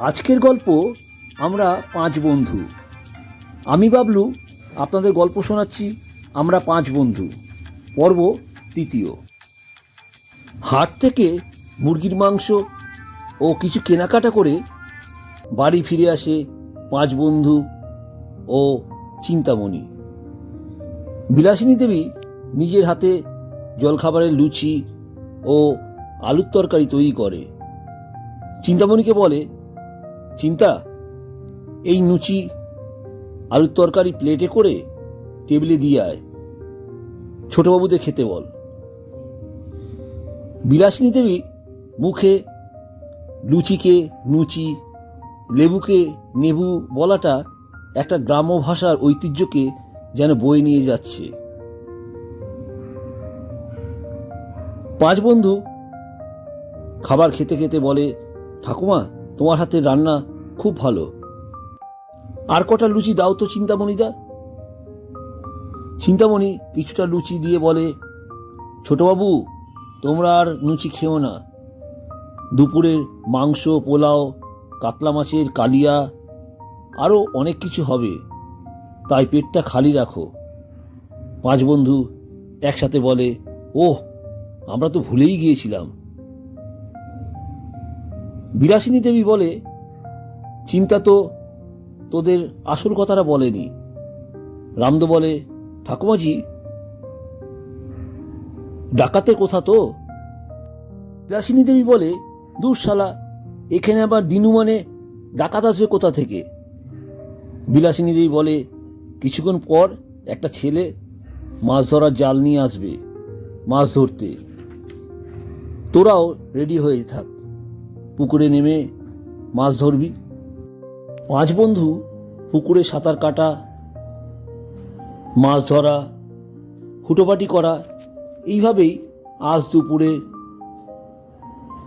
আজকের গল্প আমরা পাঁচ বন্ধু। আমি বাবলু, আপনাদের গল্প শোনাচ্ছি আমরা পাঁচ বন্ধু। পর্ব তৃতীয়। হাট থেকে মুরগির মাংস ও কিছু কেনাকাটা করে বাড়ি ফিরে আসে পাঁচ বন্ধু ও চিন্তামণি। বিলাসিনী দেবী নিজের হাতে জলখাবারের লুচি ও আলুর তরকারি তৈরি করে। চিন্তামণিকে বলে চিন্তা? এই নুচি আলুর তরকারি প্লেটে করে টেবিলে দিয়ে আয়। ছোটবাবুদের খেতে বল। বিলাসিনী দেবী মুখে লুচিকে, নুচি, লেবুকে, নেবু বলাটা একটা গ্রাম্য ভাষার ঐতিহ্যকে যেন বয়ে নিয়ে যাচ্ছে। পাঁচ বন্ধু খাবার খেতে খেতে বলে, ঠাকুমা, তোমার হাতের রান্না খুব ভালো। আর কটা লুচি দাও তো চিন্তামণিদা? চিন্তামণি কিছুটা লুচি দিয়ে বলে, ছোটবাবু, তোমরা আর লুচি খেও না। দুপুরের মাংস, পোলাও, কাতলা মাছের কালিয়া আরও অনেক কিছু হবে। তাই পেটটা খালি রাখো। পাঁচ বন্ধু একসাথে বলে, ওহ, আমরা তো ভুলেই গিয়েছিলাম। বিলাসিনী দেবী বলে চিন্তা তো তোদের আসল কথাটা বলেনি। রামদ বলে, ঠাকুমাজি, ডাকাতের কথা তো? বিলাসিনী দেবী বলে দূর শালা এখানে আবার দিনু মানে ডাকাত আসবে কোথা থেকে? বিলাসিনী দেবী বলে, কিছুক্ষণ পর একটা ছেলে মাছ ধরার জাল নিয়ে আসবে, মাছ ধরতে। তোরাও রেডি হয়ে থাক। পুকুরে নেমে মাছ ধরবি। পাঁচ বন্ধু, পুকুরে সাঁতার কাটা, মাছ ধরা, হুটোপাটি করা, এইভাবেই আজ দুপুরে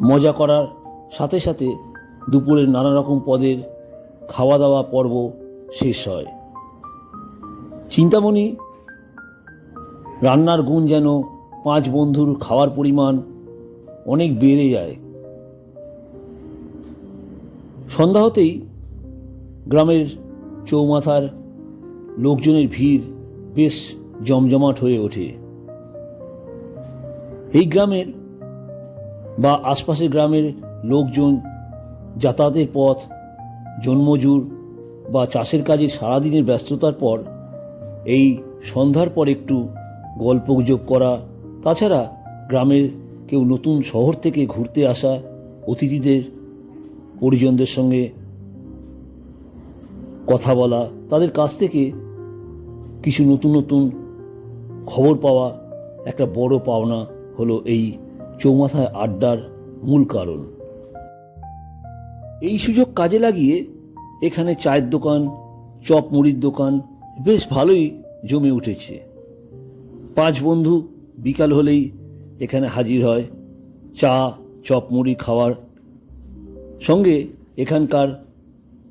মজা করার সাথে সাথে দুপুরের নানা রকম পদের খাওয়া দাওয়া পর্ব শেষ হয়। চিন্তামণি, রান্নার গুণ যেন পাঁচ বন্ধুর খাওয়ার পরিমাণ অনেক বেড়ে যায়। সন্ধ্যা হতেই গ্রামের চৌমাথার লোকজনের ভিড় বেশ জমজমাট হয়ে ওঠে। এই গ্রামের বা আশপাশের গ্রামের লোকজন যাতায়াতের পথ, জন্মজুর বা চাষের কাজে সারাদিনের ব্যস্ততার পর এই সন্ধ্যার পর একটু গল্প গুজব করা, তাছাড়া গ্রামের কেউ নতুন শহর থেকে ঘুরতে আসা অতিথিদের, পরিজনদের সঙ্গে কথা বলা, তাদের কাছ থেকে কিছু নতুন নতুন খবর পাওয়া একটা বড় পাওনা হলো এই চৌমাথায় আড্ডার মূল কারণ। এই সুযোগ কাজে লাগিয়ে এখানে চায়ের দোকান, চপ মুড়ির দোকান বেশ ভালোই জমে উঠেছে। পাঁচ বন্ধু বিকাল হলেই এখানে হাজির হয়। চা, চপ মুড়ি খাওয়ার সঙ্গে এখানকার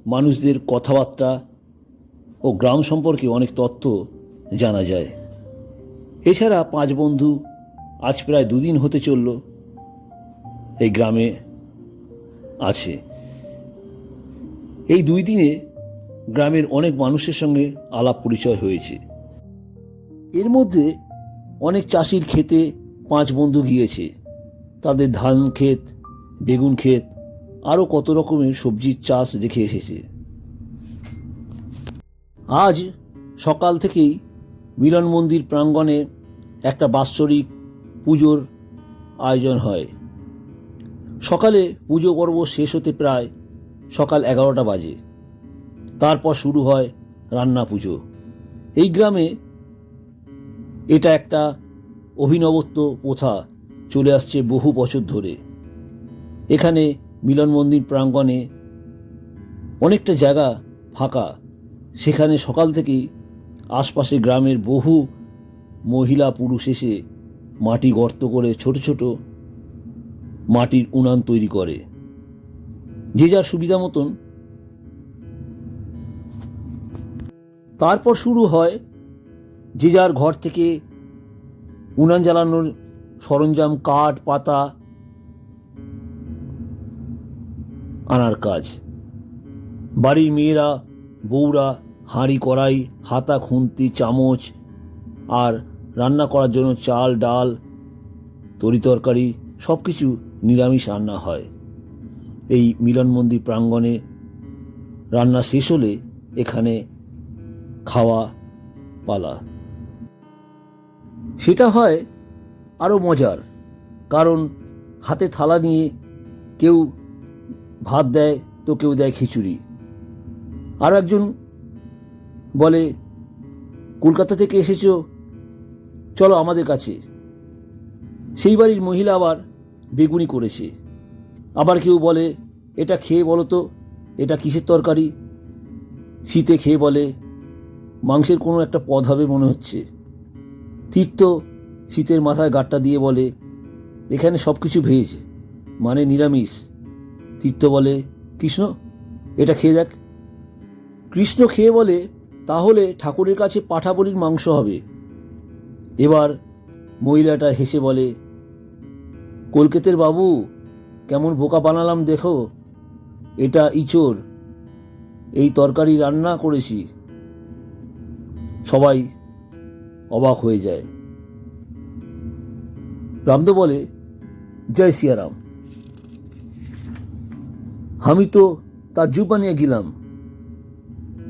মানুষদের কথাবার্তা ও গ্রাম সম্পর্কে অনেক তথ্য জানা যায়। এছাড়া পাঁচ বন্ধু আজ প্রায় দুদিন হতে চলল এই গ্রামে আছে। এই দুই দিনে গ্রামের অনেক মানুষের সঙ্গে আলাপ পরিচয় হয়েছে। এর মধ্যে অনেক চাষির ক্ষেতে পাঁচ বন্ধু গিয়েছে। তাদের ধান ক্ষেত, বেগুন ক্ষেত আরও কত রকমের সবজির চাষ দেখে এসেছে। আজ সকাল থেকেই মিলন মন্দির প্রাঙ্গণে একটা বাৎসরিক পুজোর আয়োজন হয়। সকালে পুজো পর্ব শেষ হতে প্রায় সকাল এগারোটা বাজে। তারপর শুরু হয় রান্না পুজো। এই গ্রামে এটা একটা অভিনবত্ব প্রথা চলে আসছে বহু বছর ধরে। এখানে মিলন মন্দির প্রাঙ্গণে অনেকটা জায়গা ফাঁকা। সেখানে সকাল থেকেই আশপাশে গ্রামের বহু মহিলা পুরুষ এসে মাটি গর্ত করে ছোট ছোট মাটির উনান তৈরি করে। যে যার সুবিধা মতন। তারপর শুরু হয় যে যার ঘর থেকে উনান জ্বালানোর সরঞ্জাম, কাঠ, পাতা আনার কাজ। বাড়ির মেয়েরা, বউরা, হাঁড়ি কড়াই, হাতা খুন্তি, চামচ আর রান্না করার জন্য চাল, ডাল তরিতরকারি সব কিছু নিরামিষ রান্না হয়। এই মিলন মন্দির প্রাঙ্গণে রান্না শেষ হলে এখানে খাওয়া পালা। সেটা হয় আরও মজার, কারণ হাতে থালা নিয়ে কেউ ভাত দেয় তো কেউ দেয় খিচুড়ি। আরও একজন বলে, কলকাতা থেকে এসেছ, চলো আমাদের কাছে। সেই বাড়ির মহিলা আবার বেগুনি করেছে। আবার কেউ বলে, এটা খেয়ে বলো তো, এটা কিসের তরকারি? শীতে খেয়ে বলে, মাংসের কোনো একটা পদ হবে মনে হচ্ছে। তীর্থ শীতের মাথায় গাট্টা দিয়ে বলে, এখানে সব কিছু ভেজ মানে নিরামিষ। তীর্থ বলে, কৃষ্ণ, এটা খেয়ে দেখ। কৃষ্ণ খেয়ে বলে, তাহলে ঠাকুরের কাছে পাঠা বলির মাংস হবে। এবার মহিলাটা হেসে বলে, কলকাতের বাবু, কেমন বোকা বানালাম দেখো, এটা ইচোর এই তরকারি রান্না করেছি। সবাই অবাক হয়ে যায়। রামদো বলে, জয় সিয়ারাম। আমি তো তাজ্জুব বানিয়ে গেলাম।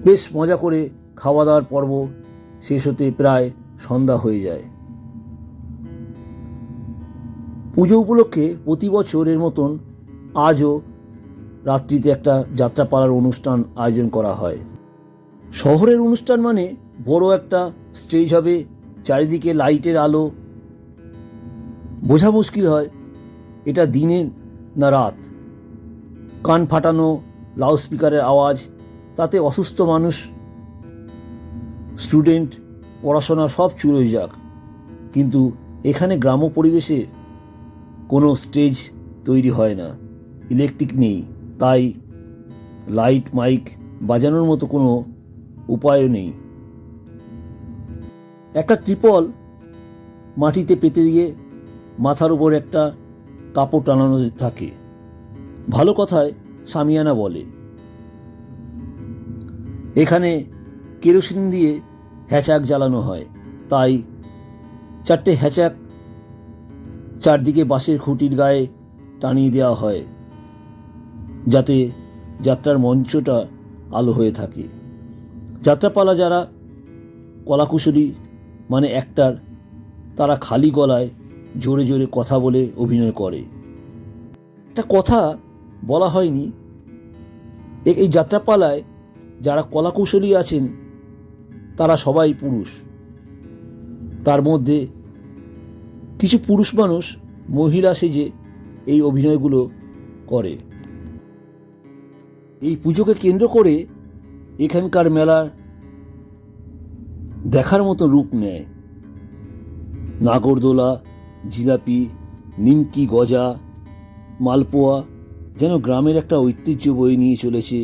বেশ মজা করে খাওয়া দাওয়ার পর্ব শেষ হতে প্রায় সন্ধ্যা হয়ে যায়। পুজো উপলক্ষে প্রতি বছরের মতন আজও রাত্রিতে একটা যাত্রাপালার অনুষ্ঠান আয়োজন করা হয়। শহরের অনুষ্ঠান মানে বড় একটা স্টেজ হবে, চারিদিকে লাইটের আলো। বোঝা মুশকিল হয়, এটা দিনের না রাত? কান ফাটানো লাউডস্পিকারের আওয়াজ, তাতে অসুস্থ মানুষ স্টুডেন্ট পড়াশোনা সব চুরোই যাক। কিন্তু এখানে গ্রাম্য পরিবেশে কোনো স্টেজ তৈরি হয় না। ইলেকট্রিক নেই। তাই লাইট মাইক বাজানোর মতো কোনো উপায়ও নেই। একটা ত্রিপল মাটিতে পেতে দিয়ে মাথার উপর একটা কাপড় টানানো থাকে। ভালো কথায় সামিয়ানা বলে। এখানে কেরোসিন দিয়ে হ্যাচাক জ্বালানো হয়। তাই চারটে হ্যাচাক চারদিকে বাঁশের খুঁটির গায়ে টানিয়ে দেওয়া হয়, যাতে যাত্রার মঞ্চটা আলো হয়ে থাকে। যাত্রাপালা যারা কলাকুশলী মানে একটার, তারা খালি গলায় জোরে জোরে কথা বলে অভিনয় করে। একটা কথা বলা হয়নি। এই যাত্রাপালায় যারা কলাকুশলী আছেন, তারা সবাই পুরুষ। তার মধ্যে কিছু পুরুষ মানুষ মহিলা সেজে এই অভিনয়গুলো করে। এই পুজোকে কেন্দ্র করে এখানকার মেলা দেখার মতো রূপ নেয়। নাগরদোলা, জিলাপি, নিমকি গজা, মালপোয়া যেন গ্রামের একটা ঐতিহ্য বয়ে নিয়ে চলেছে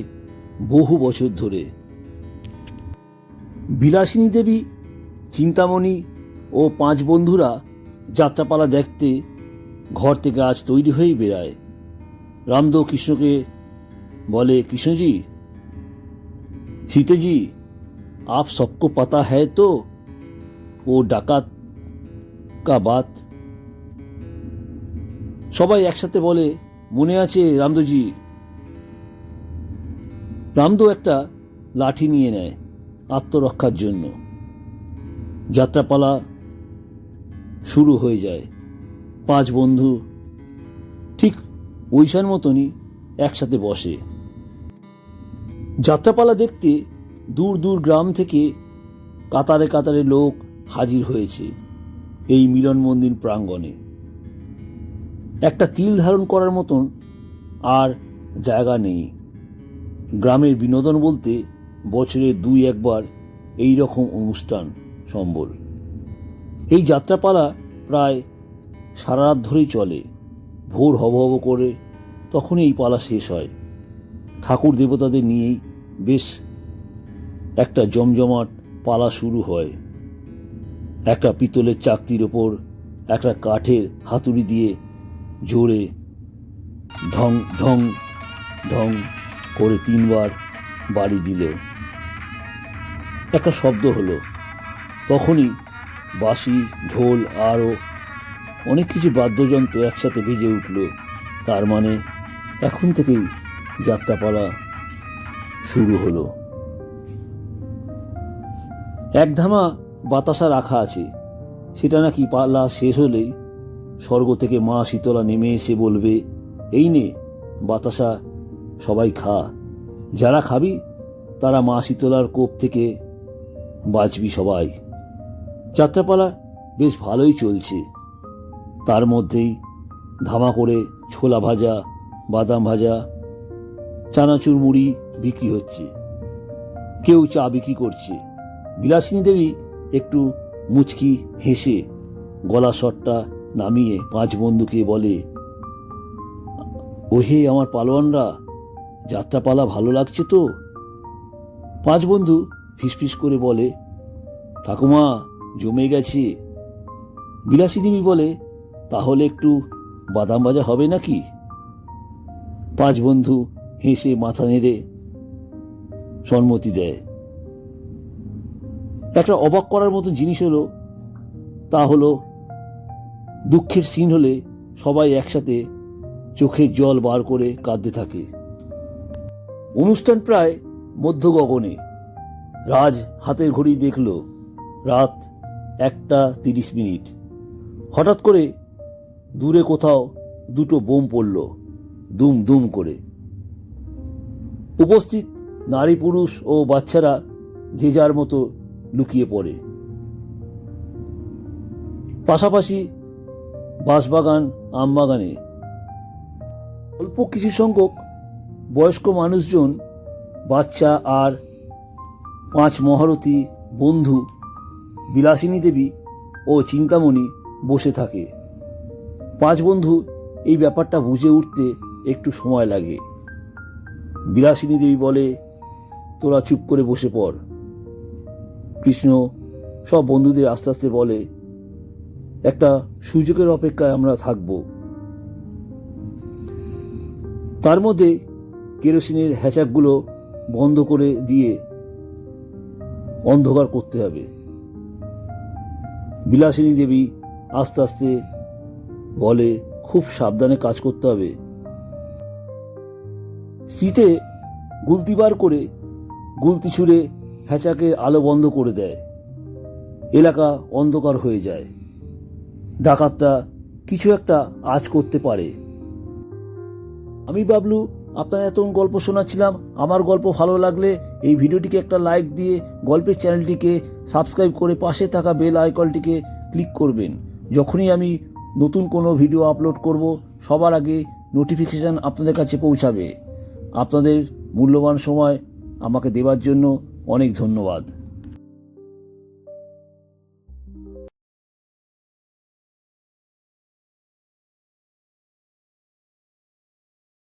বহু বছর ধরে বিলাসিনী দেবী চিন্তামণি ও পাঁচ বন্ধুরা যাত্রাপালা দেখতে ঘর থেকে আজ তৈরি হয়েই বেড়ায় রামদো কৃষ্ণকে বলে কৃষ্ণজি सीतेजी आप सबको पता है तो वो ডাকাত কা বাত সবাই একসাথে বলে মনে আছে রামদোজি? রামদো একটা লাঠি নিয়ে নেয় আত্মরক্ষার জন্য। যাত্রাপালা শুরু হয়ে যায়। পাঁচ বন্ধু ঠিক ওইসার মতনই একসাথে বসে। যাত্রাপালা দেখতে দূর দূর গ্রাম থেকে কাতারে কাতারে লোক হাজির হয়েছে এই মিলন মন্দির প্রাঙ্গণে। একটা তিল ধারণ করার মতন আর জায়গা নেই। গ্রামের বিনোদন বলতে বছরে দুই একবার এই রকম অনুষ্ঠান সম্বল। এই যাত্রাপালা প্রায় সারা রাত ধরেই চলে। ভোর হব হব করে তখনই এই পালা শেষ হয়। ঠাকুর দেবতাদের নিয়েই বেশ একটা জমজমাট পালা শুরু হয়। একটা পিতলের চাকতির ওপর একটা কাঠের হাতুড়ি দিয়ে জোরে ঢং ঢং ঢং করে তিনবার বাড়ি দিল। একটা শব্দ হলো। তখনই বাঁশি, ঢোল, আরও অনেক কিছু বাদ্যযন্ত্র একসাথে বেজে উঠল। তার মানে এখন থেকেই যাত্রাপালা শুরু হলো। এক ধামা বাতাসা রাখা আছে। সেটা নাকি পালা শেষ হলেই স্বর্গ থেকে মা শীতলা নেমে এসে বলবে, এই নে, বাতাসা, সবাই খা। যারা খাবি, তারা মা শীতলার কোপ থেকে বাঁচবি সবাই। যাত্রাপালা বেশ ভালোই চলছে। তার মধ্যেই ধামা করে ছোলা ভাজা, বাদাম ভাজা, চানাচুর মুড়ি বিক্রি হচ্ছে। কেউ চা বিক্রি করছে। বিলাসিনী দেবী একটু মুচকি হেসে গলা শটটা নামিয়ে পাঁচ বন্ধুকে বলে, ওহে আমার পালোয়ানরা, যাত্রাপালা ভালো লাগছে তো? পাঁচ বন্ধু ফিসফিস করে বলে, ঠাকুমা, জমে গেছে। বিলাসী দেবী বলে, তাহলে একটু বাদাম ভাজা হবে নাকি? পাঁচ বন্ধু হেসে মাথা নেড়ে সম্মতি দেয়। একটা অবাক করার মতো জিনিস হলো, তা হলো দুঃখের সিন হলে সবাই একসাথে চোখের জল বার করে কাঁদতে থাকে। অনুষ্ঠান প্রায় মধ্য গগনে রাজ হাতের ঘড়ি দেখল, রাত একটা তিরিশ মিনিট। হঠাৎ করে দূরে কোথাও দুটো বোম পড়ল, দুম দুম করে। উপস্থিত নারী পুরুষ ও বাচ্চারা যে যার মতো লুকিয়ে পড়ে। পাশাপাশি বাঁশবাগান, আমবাগানে। অল্প কিছু সংখ্যক বয়স্ক মানুষজন, বাচ্চা আর পাঁচ মহারথী, বন্ধু, বিলাসিনী দেবী ও চিন্তামণি বসে থাকে। পাঁচ বন্ধু এই ব্যাপারটা বুঝে উঠতে একটু সময় লাগে। বিলাসিনী দেবী বলে, তোরা চুপ করে বসে পড়। কৃষ্ণ সব বন্ধুদের আস্তে আস্তে বলে একটা সুযোগের অপেক্ষায় আমরা থাকব। তার মধ্যে কেরোসিনের হ্যাচাকগুলো বন্ধ করে দিয়ে অন্ধকার করতে হবে। বিলাসিনী দেবী আস্তে আস্তে বলে, খুব সাবধানে কাজ করতে হবে। শীতে গুলতি বার করে গুলতি ছুঁড়ে হ্যাচাকের আলো বন্ধ করে দেয়। এলাকা অন্ধকার হয়ে যায়। ডাকাতটা কিছু একটা আজ করতে পারে। আমি বাবলু, আপনার এত গল্প শোনাচ্ছিলাম। আমার গল্প ভালো লাগলে এই ভিডিওটিকে একটা লাইক দিয়ে গল্পের চ্যানেলটিকে সাবস্ক্রাইব করে পাশে থাকা বেল আইকনটিকে ক্লিক করবেন। যখনই আমি নতুন কোনো ভিডিও আপলোড করব, সবার আগে নোটিফিকেশান আপনাদের কাছে পৌঁছাবে। আপনাদের মূল্যবান সময় আমাকে দেওয়ার জন্য অনেক ধন্যবাদ।